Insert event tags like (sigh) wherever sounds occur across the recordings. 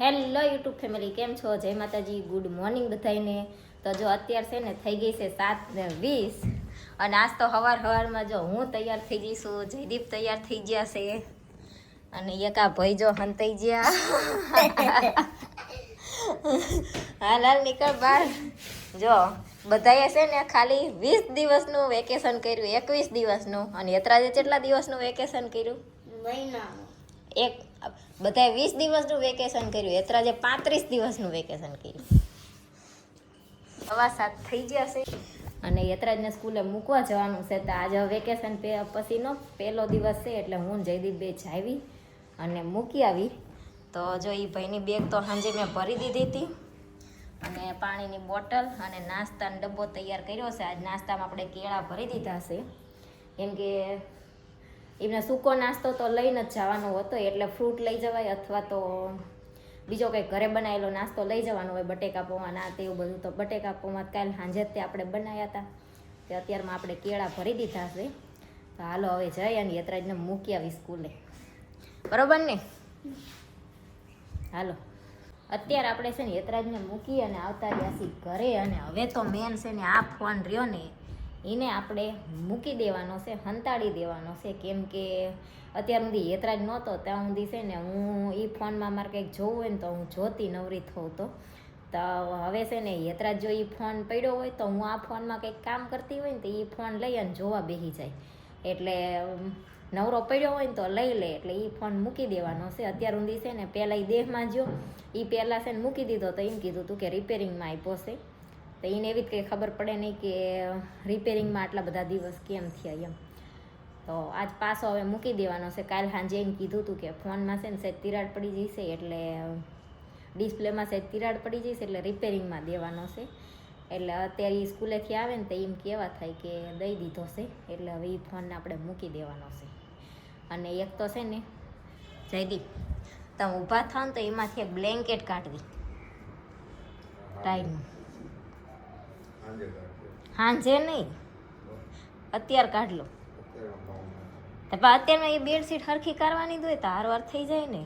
Hello YouTube family, કેમ છો? જય માતાજી, ગુડ મોર્નિંગ બધાને તો જો અત્યારે છે ને થઈ ગઈ છે સાત ને વીસ. અને આજ તો હવાર હવારમાં જો હું તૈયાર થઈ જઈશું જયદીપ તૈયાર થઈ ગયા છે. અને એકા ભાઈ જો હંતાઈ ગયા. હાલ હાલ નીકળ બહાર. જો, બધાએ છે ને ખાલી વીસ દિવસનું વેકેશન કર્યું, એકવીસ દિવસનું. અને યત્રાજે કેટલા દિવસનું વેકેશન કર્યું? મહિનાનો. એક બધાએ વીસ દિવસનું વેકેશન કર્યું એતરાજે પાંત્રીસ દિવસનું વેકેશન કર્યું. સવા સાત થઈ ગયા છે. અને યત્રાજને સ્કૂલે મૂકવા જવાનું છે તો આજે વેકેશન પછીનો પહેલો દિવસ છે એટલે હું જયદીપ બે જાવી અને મૂકી આવી. તો જો એ ભાઈની બેગ તો સાંજે મેં ભરી દીધી હતી. અને પાણીની બોટલ અને નાસ્તાનો ડબ્બો તૈયાર કર્યો છે. આજ નાસ્તામાં આપણે કેળા ભરી દીધા છે. કેમ કે એમને સૂકો નાસ્તો તો લઈને જ જવાનો હતો, એટલે ફ્રૂટ લઈ જવાય અથવા તો બીજો કંઈ ઘરે બનાવેલો નાસ્તો લઈ જવાનો હોય, બટેકા પૌવાના ના તે બધું તો બટેકા પૌવા કાલ સાંજે તે આપણે બનાવ્યા હતા. તે અત્યારમાં આપણે કેળા ભરી દીધા છે. તો હાલો હવે જઈ અને યતરાજને મૂકી આવી સ્કૂલે. બરોબર ને? હાલો. અત્યારે આપણે છે ને યતરાજને મૂકી અને આવતા રહ્યા ઘરે અને હવે તો મેન છે ને આ ફોન રહ્યો ને એને આપણે મૂકી દેવાનો છે, હંતાડી દેવાનો છે. કેમ કે અત્યાર સુધી યતરાજ નહોતો, ત્યાં સુધી છે ને હું એ ફોનમાં મારે કંઈક જોવું હોય ને તો હું જોતી નવરી થઉં તો. તો હવે છે ને યતરાજ જો એ ફોન પડ્યો હોય તો હું આ ફોનમાં કંઈક કામ કરતી હોય ને તો એ ફોન લઈ અને જોવા બેસી જાય. એટલે નવરો પડ્યો હોય ને તો લઈ લે, એટલે એ ફોન મૂકી દેવાનો છે. અત્યાર સુધી છે ને પહેલાં એ દેહમાં જો એ પહેલાં છે ને મૂકી દીધો તો એમ કીધું હતું કે રિપેરિંગમાં આપ્યો છે. તો એને એવી જ કંઈ ખબર પડે નહીં કે રિપેરિંગમાં આટલા બધા દિવસ કેમ થયા એમ. તો આજ પાસો હવે મૂકી દેવાનો છે. કાલ સાંજે એમ કીધું હતું કે ફોનમાં છે ને સેજ તિરાડ પડી જશે એટલે ડિસ્પ્લેમાં સેજ તિરાડ પડી જશે એટલે રિપેરિંગમાં દેવાનો છે. એટલે અત્યારે એ સ્કૂલેથી આવે ને તો એમ કેવા થાય કે દઈ દીધો છે. એટલે હવે એ ફોનને આપણે મૂકી દેવાનો છે. અને એક તો છે ને જયદીપ તમે ઊભા થાવ ને તો એમાંથી એક બ્લેન્કેટ કાઢવી. ટાઈમ હાંજે નહીં. અત્યારે કાઢ લો તો પણ અત્યારમાં એ બેડશીટ હરખી કરવાની હોય તો હારવાર થઈ જાય ને.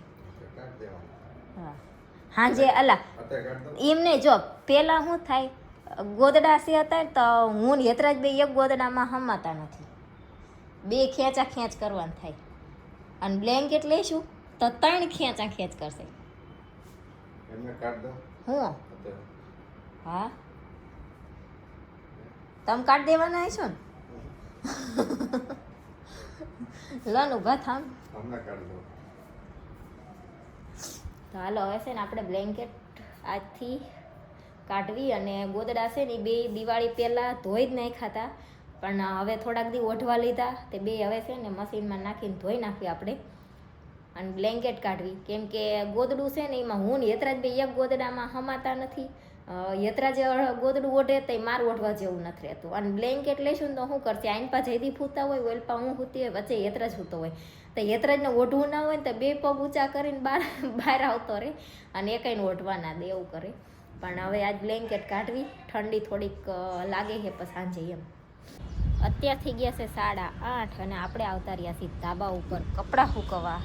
હા. હાંજે અલા એમને જો પેલા શું થાય ગોદડા સી હતા તો હું હેતરાજ બે એક ગોદડામાં હમાતા નથી. બે ખેંચા ખેંચ કરવાનું થાય. અને બ્લેન્કેટ લઈશું તો ત્રણ ખેંચા ખેંચ કરશે. હું? હા. તમે કાઢ દેવાના છો ને? લન ઊભા થામ તો હાલો હવે છે ને આપણે બ્લેન્કેટ આજથી કાઢવી અને ગોદડા છે ને એ બે દિવાળી પહેલાં ધોઈ જ નાખ્યા હતા. પણ હવે થોડાક દી ઓઢવા લીધા. તે બે હવે છે ને મશીનમાં નાખીને ધોઈ નાખવી આપણે. અને બ્લેન્કેટ કાઢવી. કેમ કે ગોદડું છે ને એમાં હું ને યતરાજ બે એક ગોદડામાં હમાતા નથી. અ, યતરાજ ગોદડું ઓઢે તે મારું ઓઢવા જેવું નથી રહેતું. અને બ્લેન્કેટ લઈશું તો શું કરશે? આઈન પા જયદી ફૂતા હોય ઓલપા હું ફૂતી હોય વચ્ચે યતરાજ ફૂતો હોય. તો યતરાજને ઓઢવું ના હોય ને તો બે પગ ઊંચા કરીને બહાર બહાર આવતો રહે અને એકાઈને ઓઢવા ના દે એવું કરે. પણ હવે આજ બ્લેન્કેટ કાઢવી ઠંડી થોડીક લાગે છે પછી સાંજે એમ. અત્યાર થઈ ગયા છે સાડા આઠ અને આપણે આવતા રહ્યા છીએ ધાબા ઉપર કપડાં સૂકવવા.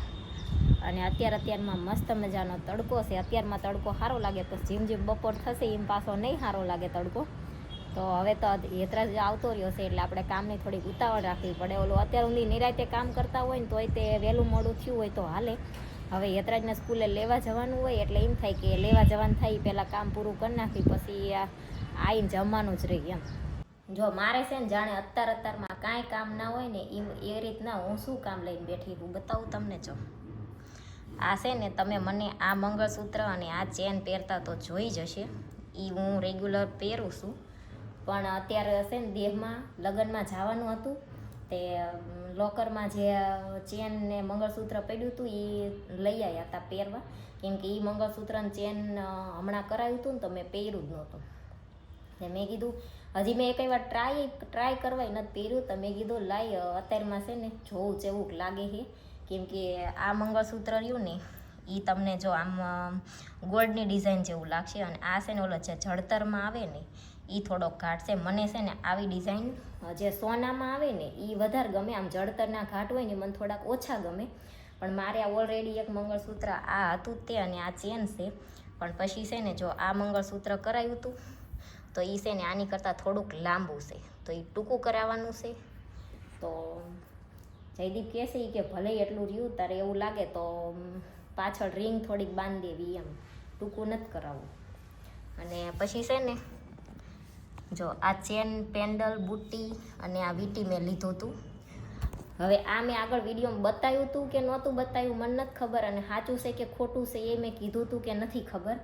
અને અત્યાર અત્યારમાં મસ્ત મજાનો તડકો છે. અત્યારમાં તડકો સારો લાગે પછી જેમ જેમ બપોર થશે એમ પાછો નહીં સારો લાગે તડકો. તો હવે તો યતરાજ આવતો રહ્યો છે, એટલે આપણે કામની થોડીક ઉતાવળ રાખવી પડે. ઓલું અત્યાર સુધી નિરાતે કામ કરતા હોય ને તોય તે વહેલું મોડું થયું હોય તો હાલે. હવે યતરાજને સ્કૂલે લેવા જવાનું હોય એટલે એમ થાય કે લેવા જવાનું થાય, પહેલાં કામ પૂરું કરી નાખી, પછી આવીને જમવાનું જ રહી એમ. જો મારે છે ને જાણે અત્યાર અત્યારમાં કાંઈ કામ ના હોય ને એમ એ રીતના હું શું કામ લઈને બેઠી હું બતાવું તમને જો. આ છે ને તમે મને આ મંગળસૂત્ર અને આ ચેન પહેરતા તો જોઈ જ હશે. એ હું રેગ્યુલર પહેરું છું. પણ અત્યારે છે ને દેહમાં, લગ્નમાં જવાનું હતું. તે લોકરમાં જે ચેન ને મંગળસૂત્ર પડ્યું હતું એ લઈ આવ્યા હતા પહેરવા. કેમ કે એ મંગળસૂત્ર ને ચેન હમણાં કરાવ્યું હતું ને તો મેં પહેર્યું જ નહોતું. ને મેં કીધું, હજી મેં એકઈ વાર ટ્રાય ટ્રાય કરવાય નથી પહેર્યું. તો મેં કીધું, લાય અત્યારમાં છે ને જોવું જેવું લાગે છે કેમ કે આ મંગળસૂત્ર રહ્યું ને એ તમને જો આમ ગોલ્ડની ડિઝાઇન જેવું લાગશે અને આ છે ને ઓલો જે જળતરમાં આવે ને એ થોડોક ઘાટ છે મને છે ને આવી ડિઝાઇન જે સોનામાં આવે ને એ વધારે ગમે. આમ જળતરના ઘાટ હોય ને મને થોડાક ઓછા ગમે. પણ મારે આ ઓલરેડી એક મંગળસૂત્ર આ હતું તે અને આ ચેન છે. પણ પછી છે ને જો આ મંગળસૂત્ર કરાયું હતું તો એ છે ને આની કરતાં થોડુંક લાંબુ છે. તો એ ટૂંકું કરાવવાનું છે. તો જયદીપ કહેશે કે ભલે એટલું રહ્યું, તારે એવું લાગે તો પાછળ રિંગ થોડીક બાંધી દેવી એમ. ટૂંકું નથી કરાવવું. અને પછી છે ને, જો આ ચેન, પેન્ડલ, બુટ્ટી અને આ વીટી મેં લીધું હતું હવે આ મેં આગળ વિડીયોમાં બતાવ્યું હતું કે નહોતું બતાવ્યું, મને નથી ખબર અને સાચું છે કે ખોટું છે એ મેં કીધું હતું કે નથી ખબર.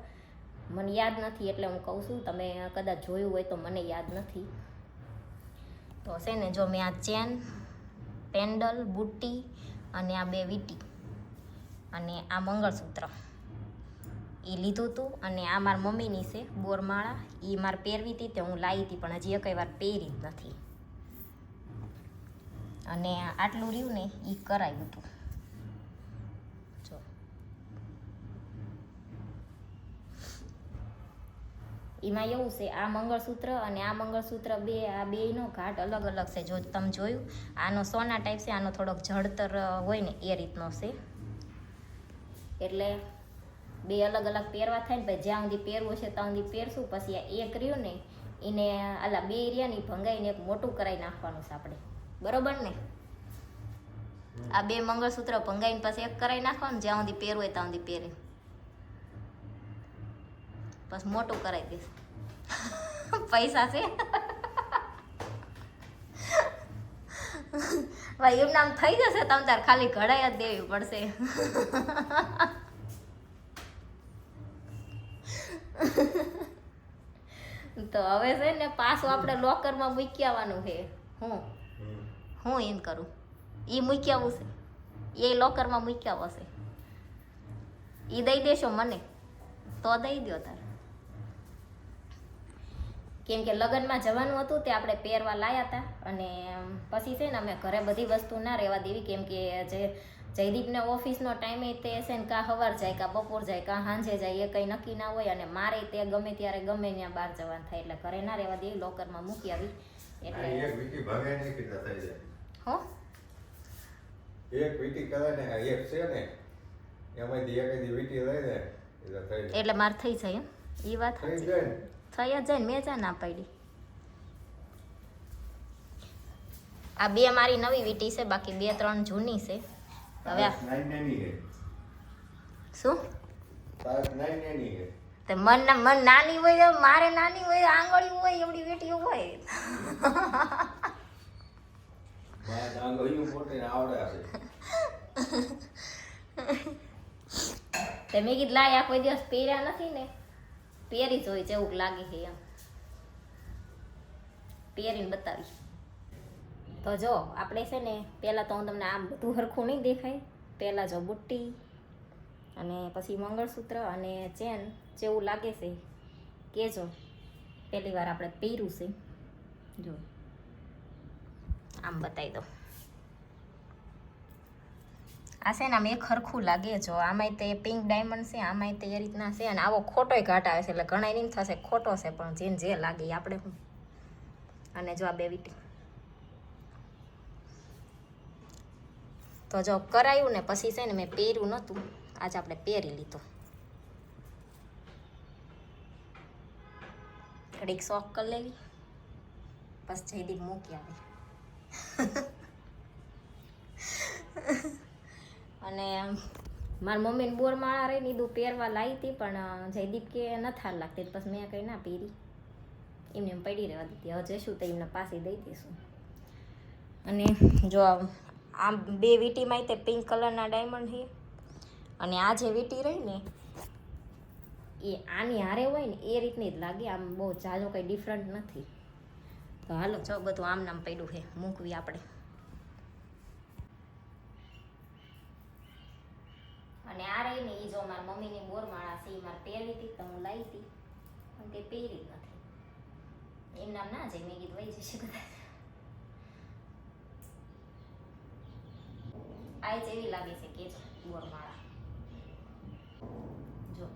મને યાદ નથી એટલે હું કહું છું, તમે કદાચ જોયું હોય તો મને યાદ નથી. તો છે ને, જો મેં આ ચેન પેન્ડલ, બુટ્ટી અને આ બે વીટી અને આ મંગળસૂત્ર. એ લીધું હતું અને આ મારા મમ્મીની છે બોરમાળા. એ મારે પહેરવી હતી તે હું લાવી હતી પણ હજી કઈ વાર પહેરી જ નથી. અને આટલું રહ્યું ને એ કરાવ્યું હતું જો એમાં એવું છે, આ મંગળસૂત્ર અને આ મંગળસૂત્ર બે, આ બેયનો ઘાટ અલગ અલગ છે. જો તમે જોયું, આનો સોના ટાઈપ છે, આનો થોડોક જળતર હોય ને, એ રીતનો છે. એટલે બે અલગ અલગ પહેરવા થાય ને, પછી જ્યાં સુધી પહેરવું છે, ત્યાં સુધી પહેરશું. પછી આ એક રહ્યું ને, એને આલા બે રહ્યા ભંગાઈને એક મોટું કરાવી નાખવાનું છે આપણે. બરોબર ને? આ બે મંગળસૂત્ર ભંગાઈને પછી એક કરાવી નાખવાનું, જ્યાં સુધી પહેરવું હોય ત્યાં સુધી પહેરે બસ મોટું કરાવી દઈશ. પૈસા છે. ભાઈ એમ નામ થઈ જશે, તમ તાર ખાલી ઘડાઈ જ દેવી પડશે. તો હવે છે ને પાછું આપણે લોકરમાં મૂકી આવવાનું છે. હું? હું એમ કરું. એ મૂકી આવું છે. એ લોકરમાં મૂકી આવશે. એ દઈ દેશો મને. તો દઈ દો તાર. કેમ કે લગ્નમાં જવાનું હતું તે આપણે પહેરવા લાયા હતા અને પછી છે ને અમે ઘરે બધી વસ્તુ ના રહેવા દેવી કેમ કે જે જયદીપને ઓફિસનો ટાઈમે તે છે ને કાં સવાર જાય કાં બપોર જાય કાં સાંજે જાય એ કંઈ નક્કી ના હોય અને મારે તે ગમે ત્યારે ગમે ત્યાં બહાર જવાનું થાય એટલે ઘરે ના રહેવા દેવી લોકરમાં મૂકી આવી. એટલે હો? એક વીટી કરે ને એક છે ને એમાંથી એક વીટી લઈ ને એટલે મારે થઈ જાય એમ? એ વાત થઈ જાય થઈ જ જાય ને મેં ચા ના પાડી. આ બે મારી નવી વીટી છે બાકી બે ત્રણ જૂની છે. હવે શું? તે મન મન નાની હોય મારે નાની હોય આંગળી હોય એવડી વીટીઓ હોય. તે મેં કીધું લાય આ કોઈ દિવસ પહેર્યા નથી ને. પહેરી જોઈ જેવું લાગે છે એમ. પહેરીને બતાવી તો જો, આપણે છે ને, પહેલાં તો હું તમને આમ બધું હરખું નહીં દેખાય. પહેલાં જો બુટ્ટી અને પછી મંગળસૂત્ર અને ચેન જેવું લાગે છે કહેજો પહેલી વાર આપણે પહેર્યું છે. જો, આમ બતાવી દો આ છે ને આમ એક હરખું લાગે જો. આમાંય તે પિંક ડાયમંડ છે, આમાંય તે એ રીતના છે અને આવો ખોટોય ઘાટ આવે છે એટલે ઘણા નહીં થશે ખોટો છે પણ જેને જે લાગે આપણે અને જો આ બે વીટી. તો જો કરાયું ને પછી છે ને મેં પહેર્યું નહોતું આજે આપણે પહેરી લીધું. ઘડીક શોખ કરી લેવી. બસ જયદીપ મૂકી આવી. (laughs) અને મારા મમ્મીને બોર માળા રહી દીધું પહેરવા લાવી હતી, પણ જયદીપ કે નથી લાગતી. પછી મેં કંઈ ના પહેરી. એમને એમ પડી રહેવા દીધી. હવે જઈશું તો એમને પાસે દઈ દઈશું. અને જો આ- બે વીટીમાં તે પિંક કલરના ડાયમંડ છે. અને આ જે વીટી રહી ને, એ આની હારે હોય ને, એ રીતની જ લાગે. આમ બહુ જાજો કંઈ ડિફરન્ટ નથી. તો હાલો, જો બધું આમ નામ પડ્યું છે. મૂકવી આપણે. અને ને એ જો મારા મમ્મીની બોરમાળા છે એ મારે પહેરી હતી, તો હું લાવી હતી. પણ તે પહેરી નથી. એમ નામ ના જાય, મેં કીધું વહી જશે કદાચ આ જેવી લાગે છે કે બોરમાળા જો.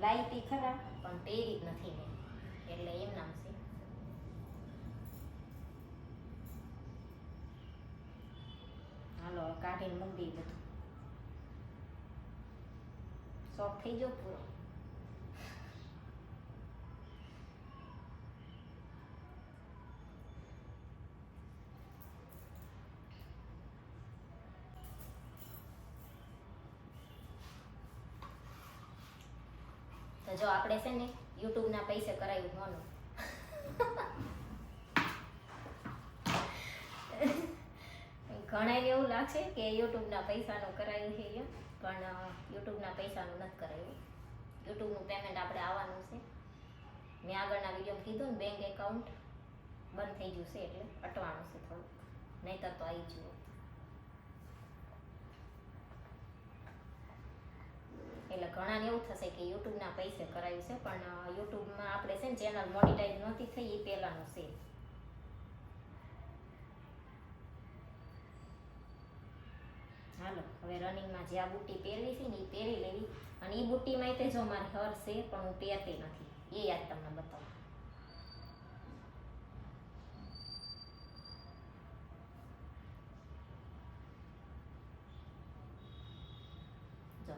લાઈ હતી ખરા, પણ પહેરી જ નથી મેં. એટલે એમ નામ છે. હાલો, કાઢીને મૂકી દઈએ બધું શોખ થઈ ગયો તો જો આપણે છે ને યુટ્યુબના પૈસે કરાયું મોનું. (laughs) ઘણા એવું લાગશે કે યુટ્યુબના પૈસાનું કરાયું છે પણ યુટ્યુબના પૈસાનું નથી કરાયું. યુટ્યુબનું પેમેન્ટ આપણે આવવાનું છે. મેં આગળના વીડિયો કીધું ને બેંક એકાઉન્ટ બંધ થઈ ગયું છે એટલે અટવાનું છે થોડુંક. નહીંતર તો આવી જુઓ એટલે ઘણાને એવું થશે કે યુટ્યુબના પૈસે કરાયું છે, પણ યુટ્યુબમાં આપણે છે ને ચેનલ મોનિટાઈઝ નહોતી થઈ, એ પહેલાંનું છે. હાલો, હવે રનિંગમાં જે આ બુટ્ટી પહેરવી છે ને એ પહેરી લેવી. અને એ બુટ્ટીમાં તે જો મારે હર છે, પણ હું પહેરતી નથી. એ યાદ તમને બતાવું. જો,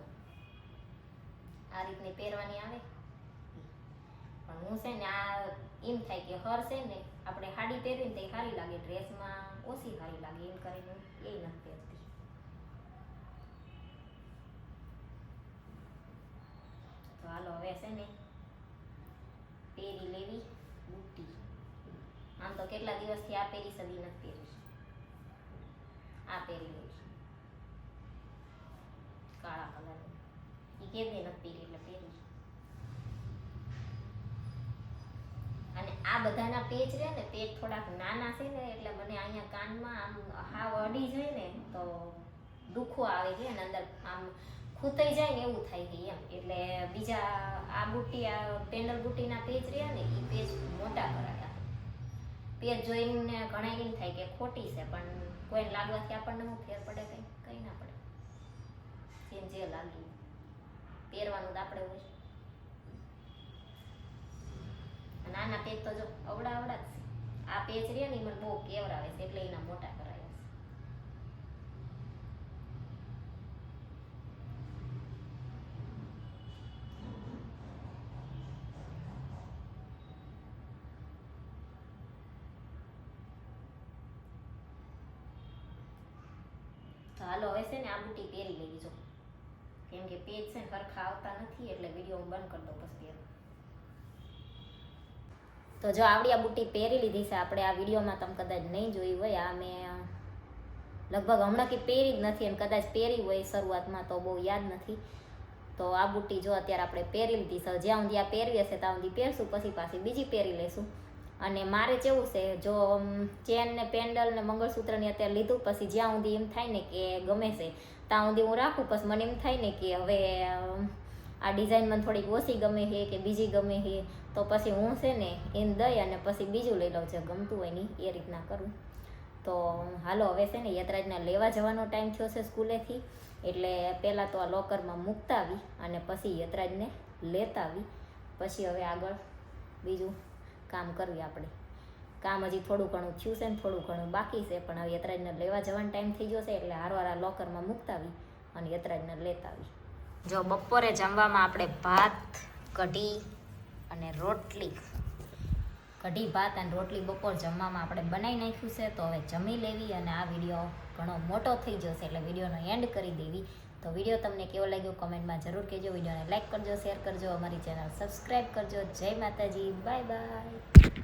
આ રીતની પહેરવાની આવે. પણ હું છે ને આ એમ થાય કે હર છે ને, આપણે સાડી પહેરવી ને તે સારી લાગે. ડ્રેસમાં ઓછી સારી લાગે એમ કરીને એ નથી પહેરતી તો હાલો હવે પહેરી લેવી બુટ્ટી આમ તો કેટલા દિવસથી આ પહેરી સદી નથી પહેરી આ પહેરી લેવી કાળા કલરની એ કેદી નથી પહેરી એટલે પહેરી અને આ બધાના પેજ રહે ને પેજ થોડાક નાના છે ને એટલે મને અહીંયા કાનમાં આમ હાવ અડી જાય ને તો દુખો આવે છે અને અંદર આમ ખૂતાઈ જાય ને એવું થાય છે એમ. એટલે બીજા આ બુટ્ટી, આ પેન્ડલ બુટ્ટીના પેજ રહ્યા ને એ પેજ મોટા કરાયા પેજ જોઈને ઘણા એમ થાય કે ખોટી છે, પણ કોઈને લાગવાથી આપણને શું ફેર પડે કંઈ? કંઈ ના પડે. જેમ જે લાગ્યું પહેરવાનું તો આપણે હોય નાના પેજ તો જો અવડા અવડા જ છે. આ પેજ રહ્યા ને મને બહુ કેવરાવે છે, એટલે એના મોટા કરાયા છે તો હાલો હવે છે ને, આ બુટી પહેરી લેવી કેમ કે પેજ છે ને સરખા આવતા નથી, એટલે વીડિયો હું બંધ કરી દઉં પછી તો જો આવડી આ બુટી પહેરી લીધી છે, આપણે આ વિડીયોમાં તમે કદાચ નહીં જોઈ હોય, આ મેં લગભગ હમણાં કે પહેરી જ નથી અને કદાચ પહેરી હોય શરૂઆતમાં તો બહુ યાદ નથી. તો આ બુટી જો અત્યારે આપણે પહેરી લીધી છે, જ્યાં સુધી આ પહેરવી હશે ત્યાં સુધી પહેરશું, પછી પાછી બીજી પહેરી લઈશું. અને મારે કેવું છે, જો ચેન ને પેન્ડલ ને મંગળસૂત્રની અત્યારે લીધું, પછી જ્યાં સુધી એમ થાય ને કે ગમે છે, ત્યાં સુધી હું રાખું, પછી મને એમ થાય ને કે હવે આ ડિઝાઇન મને થોડીક ઓછી ગમે છે કે બીજી ગમે છે, તો પછી હું છે ને એમ દઈ અને પછી બીજું લઈ લઉં, જે ગમતું હોય ને એ રીતના કરું. તો હાલો, હવે છે ને યતરાજને લેવા જવાનો ટાઈમ થયો છે સ્કૂલેથી, એટલે પહેલાં તો આ લોકરમાં મૂકતા આવી અને પછી યતરાજને લેતા આવી. પછી હવે આગળ બીજું કામ કરીએ આપણે. કામ હજી થોડું ઘણું થયું છે ને થોડું ઘણું બાકી છે, પણ હવે યતરાજને લેવા જવાનો ટાઈમ થઈ ગયો છે એટલે હારવાર લોકરમાં મૂકતા આવી અને યતરાજને લેતા આવી જો બપોરે જમવામાં આપણે ભાત, કઢી અને રોટલી. કઢી, ભાત અને રોટલી બપોર જમવામાં આપણે બનાવી નાખ્યું છે, તો હવે જમી લેવી અને આ વીડિયો ઘણો મોટો થઈ જશે એટલે વિડીયોનો એન્ડ કરી દેવી. તો વીડિયો તમને કેવો લાગ્યો કમેન્ટમાં જરૂર કહેજો. વિડીયોને લાઈક કરજો શેર કરજો, અમારી ચેનલ સબસ્ક્રાઈબ કરજો. જય માતાજી બાય બાય